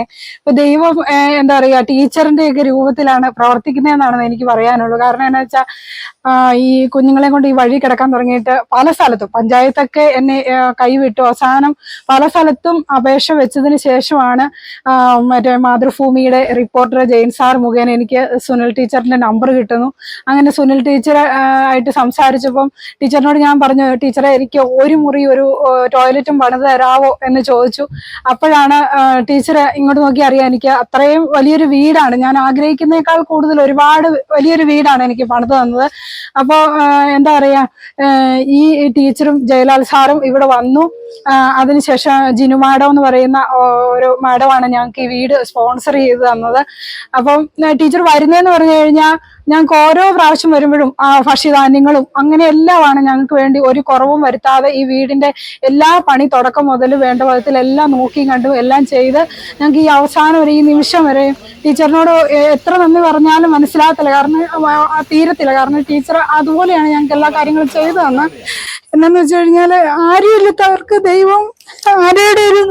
ഇപ്പൊ ദൈവം എന്താ പറയാ ടീച്ചറിന്റെ ഒക്കെ രൂപത്തിലാണ് പ്രവർത്തിക്കുന്നതെന്നാണ് എനിക്ക് പറയാനുള്ളൂ. കാരണം എന്താ വെച്ചാൽ ഈ കുഞ്ഞുങ്ങളെ കൊണ്ട് ഈ വഴി കിടക്കാൻ തുടങ്ങിയിട്ട് പല സ്ഥലത്തും പഞ്ചായത്തൊക്കെ എന്നെ കൈവിട്ടു. അവസാനം പല സ്ഥലത്തും അപേക്ഷ വെച്ചതിന് ശേഷമാണ് മറ്റേ മാതൃഭൂമിയുടെ റിപ്പോർട്ടർ ജെയിൻ സാർ മുഖേന എനിക്ക് സുനിൽ ടീച്ചറിന്റെ നമ്പർ കിട്ടുന്നു. അങ്ങനെ സുനിൽ ടീച്ചർ ആയിട്ട് സംസാരിച്ചപ്പം ടീച്ചറിനോട് ഞാൻ പറഞ്ഞു ടീച്ചറെ എനിക്ക് ഒരു മുറി ഒരു ടോയ്ലറ്റും പണിത് തരാവോ? എന്ന് ചോദിച്ചു. അപ്പോഴാണ് ടീച്ചർ ഇങ്ങോട്ട് നോക്കി അറിയാം. എനിക്ക് അത്രയും വലിയൊരു വീടാണ്. ഞാൻ ആഗ്രഹിക്കുന്നേക്കാൾ കൂടുതൽ ഒരുപാട് വലിയൊരു വീടാണ് എനിക്ക് പണിത് തന്നത്. അപ്പോൾ എന്താ പറയാ ഈ ടീച്ചറും ജയലാൽ സാറും ഇവിടെ വന്നു. അതിനുശേഷം ജിനു മാഡം എന്ന് പറയുന്ന ഒരു മാഡമാണ് ഞങ്ങൾക്ക് ഈ വീട് സ്പോൺസർ ചെയ്ത് തന്നത്. അപ്പം ടീച്ചർ വരുന്നതെന്ന് പറഞ്ഞു കഴിഞ്ഞാൽ ഞങ്ങൾക്ക് ഓരോ പ്രാവശ്യം വരുമ്പോഴും ആ ഭക്ഷ്യധാന്യങ്ങളും അങ്ങനെ എല്ലാമാണ് ഞങ്ങൾക്ക് വേണ്ടി ഒരു കുറവും വരുത്താതെ ഈ വീടിന്റെ എല്ലാ പണി തുടക്കം മുതൽ വേണ്ട വിധത്തിൽ എല്ലാം നോക്കിയും കണ്ടും എല്ലാം ചെയ്ത് ഞങ്ങൾക്ക് ഈ അവസാനം വരെ ഈ നിമിഷം വരെ ടീച്ചറിനോട് എത്ര നന്ദി പറഞ്ഞാലും മനസ്സിലാകത്തില്ല. കാരണം തീരത്തില്ല. കാരണം ടീച്ചർ അതുപോലെയാണ് ഞങ്ങൾക്ക് എല്ലാ കാര്യങ്ങളും ചെയ്തു തന്നെ. എന്നു വെച്ച് കഴിഞ്ഞാൽ ആരുമില്ലാത്തവർക്ക് ദൈവം ആരുടെ ഒരു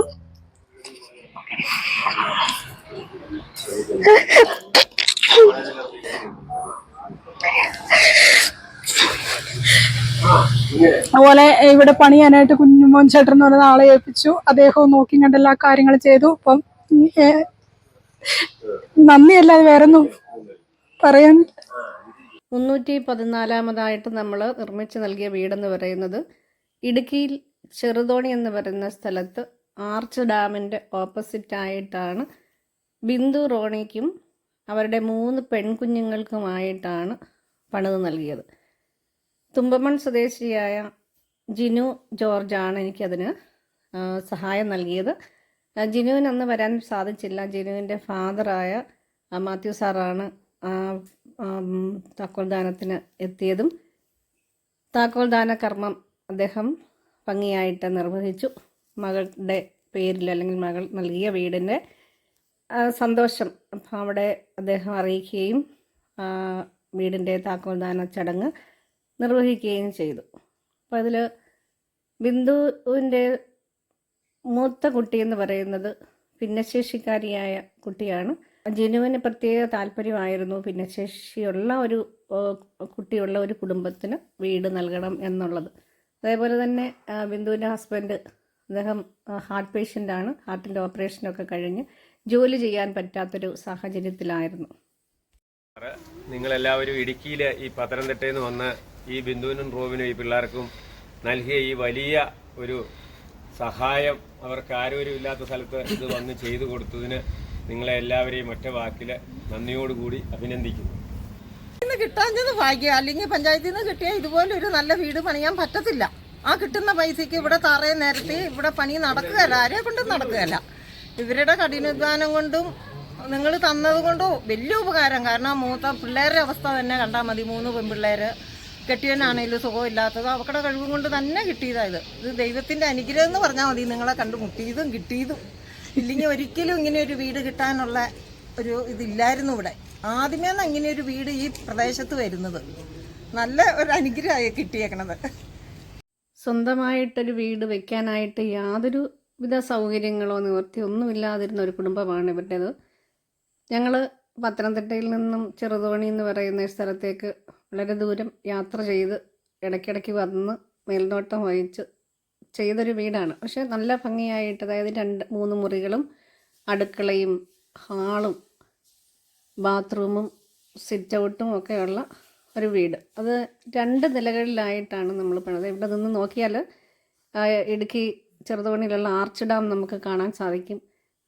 അതുപോലെ ഇവിടെ പണിയാനായിട്ട് കുഞ്ഞുമോൻ ചേട്ടൻ എന്ന് പറയുന്ന ആളെ ഏൽപ്പിച്ചു. അദ്ദേഹവും നോക്കി കണ്ട് എല്ലാ കാര്യങ്ങളും ചെയ്തു. അപ്പം ഏ, നന്ദിയല്ലാതെ വേറെ ഒന്നും പറയാൻ മുന്നൂറ്റി പതിനാലാമതായിട്ട് നമ്മൾ നിർമ്മിച്ചു നൽകിയ വീടെന്ന് പറയുന്നത് ഇടുക്കിയിൽ ചെറുതോണി എന്ന് പറയുന്ന സ്ഥലത്ത് ആർച്ച് ഡാമിന്റെ ഓപ്പോസിറ്റായിട്ടാണ് ബിന്ദു റോണിക്കും അവരുടെ മൂന്ന് പെൺകുഞ്ഞുങ്ങൾക്കുമായിട്ടാണ് പണിത് നൽകിയത്. തുമ്പമൺ സ്വദേശിയായ ജിനു ജോർജാണ് എനിക്കതിന് സഹായം നൽകിയത്. ജിനുവിന് അന്ന് വരാൻ സാധിച്ചില്ല. ജിനുവിന്റെ ഫാദറായ മാത്യു സാറാണ് താക്കോൽദാനത്തിന് എത്തിയതും. താക്കോൽദാന കർമ്മം അദ്ദേഹം ഭംഗിയായിട്ട് നിർവഹിച്ചു. മകളുടെ പേരിൽ അല്ലെങ്കിൽ മകൾ നൽകിയ വീടിന്റെ സന്തോഷം അവിടെ അദ്ദേഹം അറിയിക്കുകയും വീടിന്റെ താക്കോൽദാന ചടങ്ങ് നിർവഹിക്കുകയും ചെയ്തു. അപ്പോൾ അതിൽ ബിന്ദുവിന്റെ മൂത്ത കുട്ടി എന്ന് പറയുന്നത് ഭിന്നശേഷിക്കാരിയായ കുട്ടിയാണ്. ജിനുവിന് പ്രത്യേക താല്പര്യമായിരുന്നു ഭിന്നശേഷിയുള്ള ഒരു കുട്ടിയുള്ള ഒരു കുടുംബത്തിന് വീട് നൽകണം എന്നുള്ളത്. അതേപോലെ തന്നെ ബിന്ദുവിന്റെ ഹസ്ബൻഡ് അദ്ദേഹം ഹാർട്ട് പേഷ്യന്റാണ് ഹാർട്ടിന്റെ ഓപ്പറേഷനൊക്കെ കഴിഞ്ഞ് ജോലി ചെയ്യാൻ പറ്റാത്തൊരു സാഹചര്യത്തിലായിരുന്നു. നിങ്ങളെല്ലാവരും ഇടുക്കിയിലെ ഈ പത്തനംതിട്ടയിൽ നിന്ന് വന്ന് ഈ ബിന്ദുവിനും റോബിനും ഈ പിള്ളേർക്കും നൽകിയ ഈ വലിയ ഒരു സഹായം അവർക്ക് ആരോഗ്യമില്ലാത്ത സ്ഥലത്ത് ഇത് വന്ന് ചെയ്തു കൊടുത്തതിന് നിങ്ങളെ എല്ലാവരെയും ഒറ്റ വാക്കിൽ നന്ദിയോടുകൂടി അഭിനന്ദിക്കുന്നു. കിട്ടാഞ്ഞത് ഭാഗ്യം. അല്ലെങ്കിൽ പഞ്ചായത്തിൽ നിന്ന് കിട്ടിയ ഇതുപോലെ ഒരു നല്ല വീട് പണിയാൻ പറ്റത്തില്ല. ആ കിട്ടുന്ന പൈസക്ക് ഇവിടെ തറയെ നിരത്തി ഇവിടെ പണി നടക്കുകയല്ല. ആരെ കൊണ്ടും നടക്കുകയല്ല. ഇവരുടെ കഠിനാധ്വാനം കൊണ്ടും നിങ്ങൾ തന്നത് കൊണ്ടും വലിയ ഉപകാരം. കാരണം മൂത്ത പിള്ളേരുടെ അവസ്ഥ തന്നെ കണ്ടാൽ മതി. മൂന്ന് പെൺപിള്ളേര് കെട്ടിയവനാണെങ്കിലും സുഖമില്ലാത്തത് അവക്കടെ കഴിവും കൊണ്ട് തന്നെ കിട്ടിയതായത് ഇത്. ദൈവത്തിന്റെ അനുഗ്രഹം എന്ന് പറഞ്ഞാൽ മതി. നിങ്ങളെ കണ്ടുമുട്ടിയതും കിട്ടിയതും. ഇല്ലെങ്കിൽ ഒരിക്കലും ഇങ്ങനെ ഒരു വീട് കിട്ടാനുള്ള ഒരു ഇതില്ലായിരുന്നു ഇവിടെ. ആദ്യമേ ഇങ്ങനെ ഒരു വീട് ഈ പ്രദേശത്ത് വരുന്നത്. നല്ല ഒരു അനുഗ്രഹമായി കിട്ടിയേക്കണത്. സ്വന്തമായിട്ടൊരു വീട് വെക്കാനായിട്ട് യാതൊരു വിധ സൗകര്യങ്ങളോ നിവൃത്തിയോ ഒന്നുമില്ലാതിരുന്ന ഒരു കുടുംബമാണ് ഇവരുടേത്. ഞങ്ങൾ പത്തനംതിട്ടയിൽ നിന്നും ചെറുതോണി എന്ന് പറയുന്ന സ്ഥലത്തേക്ക് വളരെ ദൂരം യാത്ര ചെയ്ത് ഇടയ്ക്കിടയ്ക്ക് വന്ന് മേൽനോട്ടം വഹിച്ച് ചെയ്തൊരു വീടാണ്. പക്ഷെ നല്ല ഭംഗിയായിട്ട് അതായത് രണ്ട് മൂന്ന് മുറികളും അടുക്കളയും ഹാളും ബാത്റൂമും സിറ്റ് ഔട്ടും ഒക്കെയുള്ള ഒരു വീട്. അത് രണ്ട് നിലകളിലായിട്ടാണ് നമ്മൾ പണിത് ഇവിടെ നിന്ന് നോക്കിയാൽ ഇടുക്കി ചെറുതോണിയിലുള്ള ആർച്ച് ഡാം നമുക്ക് കാണാൻ സാധിക്കും.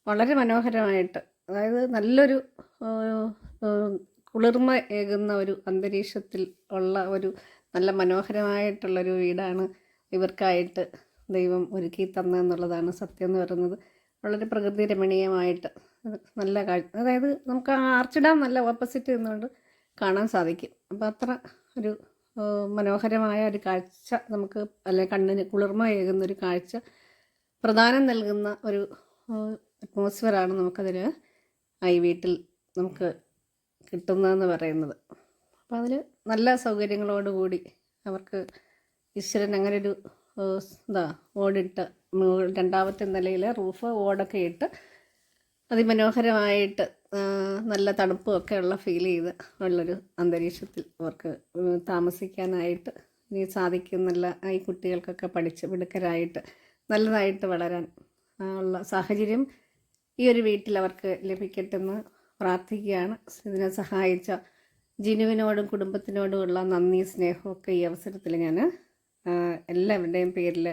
വളരെ മനോഹരമായിട്ട്. അതായത് നല്ലൊരു കുളിർമ ഏകുന്ന ഒരു അന്തരീക്ഷത്തിൽ ഉള്ള ഒരു നല്ല മനോഹരമായിട്ടുള്ളൊരു വീടാണ് ഇവർക്കായിട്ട് ദൈവം ഒരുക്കി തന്നെന്നുള്ളതാണ് സത്യം എന്ന് പറയുന്നത്. വളരെ പ്രകൃതി രമണീയമായിട്ട് നല്ല കാഴ്ച അതായത് നമുക്ക് ആ ആർച്ചിടാൻ നല്ല ഓപ്പോസിറ്റ് നിന്നുകൊണ്ട് കാണാൻ സാധിക്കും. അപ്പോൾ അത്ര ഒരു മനോഹരമായ ഒരു കാഴ്ച നമുക്ക് അല്ലെ കണ്ണിന് കുളിർമ ഏകുന്ന ഒരു കാഴ്ച പ്രധാനം നൽകുന്ന ഒരു അറ്റ്മോസ്ഫിയറാണ് നമുക്കതിൽ ഈ വീട്ടിൽ നമുക്ക് കിട്ടുന്നതെന്ന് പറയുന്നത്. അപ്പോൾ അതിൽ നല്ല സൗകര്യങ്ങളോടുകൂടി അവർക്ക് ഈശ്വരൻ അങ്ങനെ ഒരു എന്താ ഓടിട്ട് രണ്ടാമത്തെ നിലയിൽ റൂഫ് ഓടൊക്കെ ഇട്ട് അതിമനോഹരമായിട്ട് നല്ല തണുപ്പും ഒക്കെ ഉള്ള ഫീൽ ചെയ്ത് ഉള്ളൊരു അന്തരീക്ഷത്തിൽ അവർക്ക് താമസിക്കാനായിട്ട് ഇനി സാധിക്കുന്നില്ല ഈ കുട്ടികൾക്കൊക്കെ പഠിച്ച് മിടുക്കരായിട്ട് നല്ലതായിട്ട് വളരാൻ ഉള്ള സാഹചര്യം ഈ ഒരു വീട്ടിൽ അവർക്ക് ലഭിക്കട്ടെന്ന് പ്രാർത്ഥിക്കുകയാണ്. ഇതിനെ സഹായിച്ച ജിനുവിനോടും കുടുംബത്തിനോടുമുള്ള നന്ദി സ്നേഹമൊക്കെ ഈ അവസരത്തിൽ ഞാൻ എല്ലാവരുടെയും പേരിൽ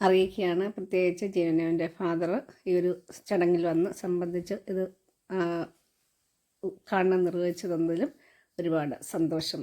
അറിയിക്കുകയാണ്. പ്രത്യേകിച്ച് ജിനുവിന്റെ ഫാദർ ഈ ഒരു ചടങ്ങിൽ വന്ന് സംബന്ധിച്ച് ഇത് കാണാൻ നിർവഹിച്ചു തന്നതിലും ഒരുപാട് സന്തോഷം